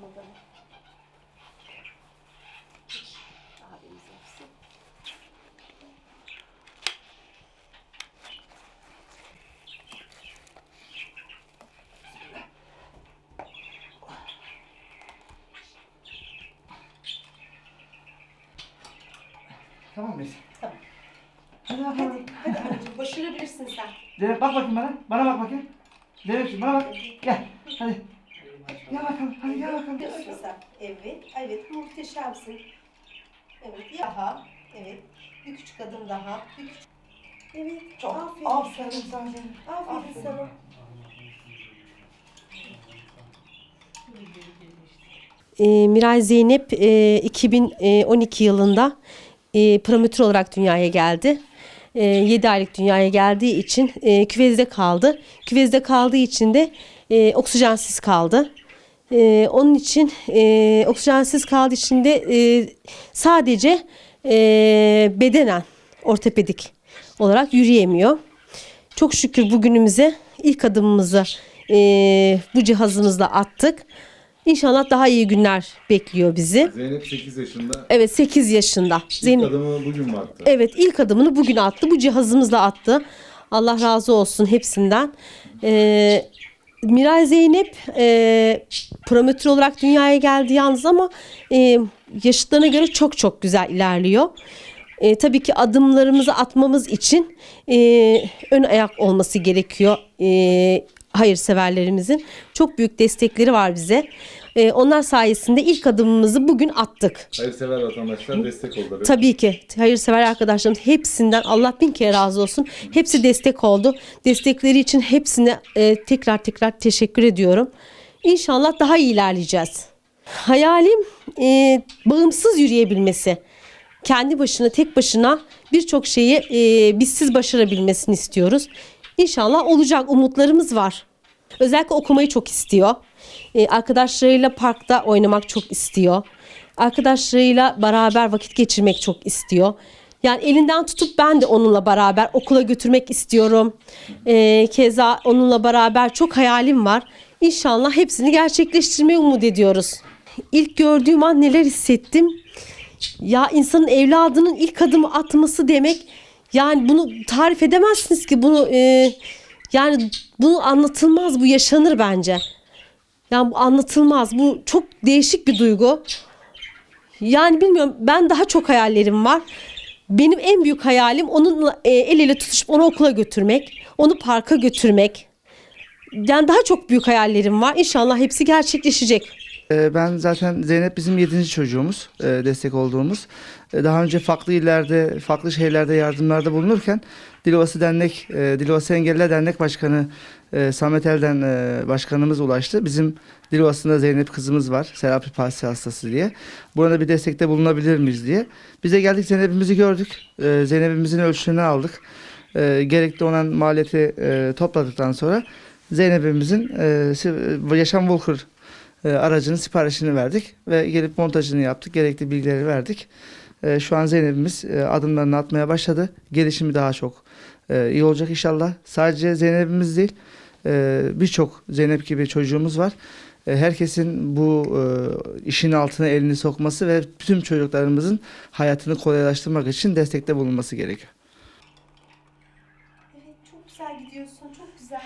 Atmadan. Abimiz yapsın. Tamam mıyız? Tamam. Hadi bakalım. Hadi anneciğim başarabilirsin sen. Zeynep bak bakayım bana. Bana bak bakayım. Zeynep'ciğim bana bak. Gel. Hadi. Gel bakalım. Hadi gel bakalım. Sen. Evet, evet muhteşemsin. Evet, daha. Evet. Bir küçük adım daha. Bir küçük. Evet, Çok. aferin. Aferin sana Zeynep. Aferin, Aferin. sana. E, Miray Zeynep e, 2012 yılında e, prematür olarak dünyaya geldi. E, 7 aylık dünyaya geldiği için e, küvezde kaldı. Küvezde kaldığı için de e, oksijensiz kaldı. E, onun için e, oksijensiz kaldığı için de e, sadece e, bedenen ortopedik olarak yürüyemiyor. Çok şükür bugünümüze ilk adımımızı e, bu cihazımızla attık. İnşallah daha iyi günler bekliyor bizi. Zeynep 8 yaşında. Evet 8 yaşında. İlk Zeynep, adımı bugün mü attı? evet ilk adımını bugün attı. Bu cihazımızla attı. Allah razı olsun hepsinden. Ee, Miray Zeynep e, prematür olarak dünyaya geldi yalnız ama e, yaşıtlarına göre çok çok güzel ilerliyor. E, tabii ki adımlarımızı atmamız için e, ön ayak olması gerekiyor. E, hayırseverlerimizin çok büyük destekleri var bize. E, onlar sayesinde ilk adımımızı bugün attık. Hayırsever vatandaşlar destek oldu. Tabii ki hayırsever arkadaşlarım hepsinden Allah bin kere razı olsun. Hepsi destek oldu. Destekleri için hepsine e, tekrar tekrar teşekkür ediyorum. İnşallah daha iyi ilerleyeceğiz. Hayalim e, bağımsız yürüyebilmesi. Kendi başına tek başına birçok şeyi e, bizsiz başarabilmesini istiyoruz. İnşallah olacak umutlarımız var. Özellikle okumayı çok istiyor. E, arkadaşlarıyla parkta oynamak çok istiyor. Arkadaşlarıyla beraber vakit geçirmek çok istiyor. Yani elinden tutup ben de onunla beraber okula götürmek istiyorum. E, keza onunla beraber çok hayalim var. İnşallah hepsini gerçekleştirmeyi umut ediyoruz. İlk gördüğüm an neler hissettim? Ya insanın evladının ilk adımı atması demek yani bunu tarif edemezsiniz ki bunu e, yani bunu anlatılmaz bu yaşanır bence. Yani bu anlatılmaz bu çok değişik bir duygu. Yani bilmiyorum ben daha çok hayallerim var. Benim en büyük hayalim onunla e, el ele tutuşup onu okula götürmek, onu parka götürmek. Yani daha çok büyük hayallerim var. İnşallah hepsi gerçekleşecek. Ee, Ben zaten Zeynep bizim yedinci çocuğumuz, e, destek olduğumuz. E, Daha önce farklı illerde, farklı şehirlerde yardımlarda bulunurken Dilovası Dernek, e, Dilovası Engelliler Dernek Başkanı Samet Elden başkanımız ulaştı. Bizim Dilovası'nda Zeynep kızımız var, serapi palsi hastası diye. Burada bir destekte bulunabilir miyiz diye. Bize geldik Zeynep'imizi gördük. Zeynep'imizin ölçüsünü aldık. Gerekli olan maliyeti topladıktan sonra Zeynep'imizin yaşam Walker e, e, aracının siparişini verdik ve gelip montajını yaptık. Gerekli bilgileri verdik. E, şu an Zeynep'imiz e, adımlarını atmaya başladı. Gelişimi daha çok iyi olacak inşallah. Sadece Zeynep'imiz değil birçok Zeynep gibi çocuğumuz var. Herkesin bu işin altına elini sokması ve tüm çocuklarımızın hayatını kolaylaştırmak için destekte bulunması gerekiyor. Çok güzel gidiyorsun. Çok güzel.